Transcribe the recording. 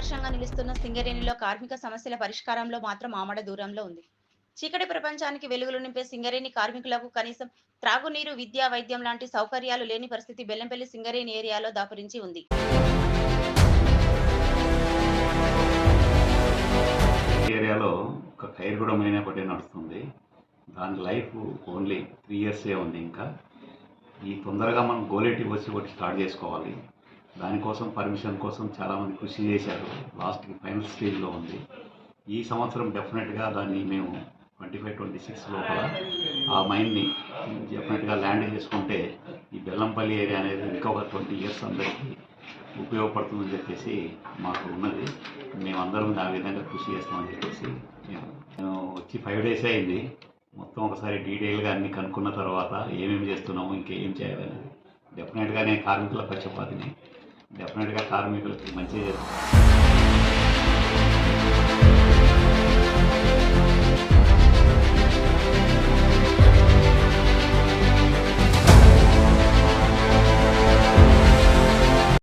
ఆదర్శంగా నిలుస్తున్న సింగరేణిలో కార్మిక సమస్యల పరిష్కారంలో మాత్రం ఆమడ దూరంలో ఉంది. చీకటి ప్రపంచానికి వెలుగులు నింపే సింగరేణి కార్మికులకు కనీసం త్రాగునీరు విద్యా వైద్యం లాంటి సౌకర్యాలు లేని పరిస్థితి బెల్లంపల్లి సింగరేణి ఏరియాలో దాపురించి ఉంది. ఏరియాలో ఒక ఖైర్గూడ మైనా ఒకటి నడుస్తుంది. దాని లైఫ్ ఓన్లీ త్రీ ఇయర్సే ఉంది ఇంకా. ఈ తొందరగా మనం గోలేటి వచ్చి ఒకటి స్టార్ట్ చేసుకోవాలి. దానికోసం పర్మిషన్ కోసం చాలామంది కృషి చేశారు. లాస్ట్కి ఫైనల్ స్టేజ్లో ఉంది. ఈ సంవత్సరం డెఫినెట్గా దాన్ని మేము ట్వంటీ ఫైవ్ ట్వంటీ సిక్స్ లోపల ఆ మైండ్ని డెఫినెట్గా ల్యాండ్ చేసుకుంటే ఈ బెల్లంపల్లి ఏరియా అనేది ఇంకా ఒక ట్వంటీ ఇయర్స్ అందరికీ ఉపయోగపడుతుందని చెప్పేసి మాకు ఉన్నది. మేమందరం ఆ విధంగా కృషి చేస్తామని చెప్పేసి మేము వచ్చి ఫైవ్ డేస్ అయింది. మొత్తం ఒకసారి డీటెయిల్గా అన్ని కనుక్కున్న తర్వాత ఏమేమి చేస్తున్నాము ఇంకేం చేయాలని డెఫినెట్గా నేను కార్మికుల పక్షపాతిని డెఫినెట్గా కార్మికులకి మంచి చేస్తాను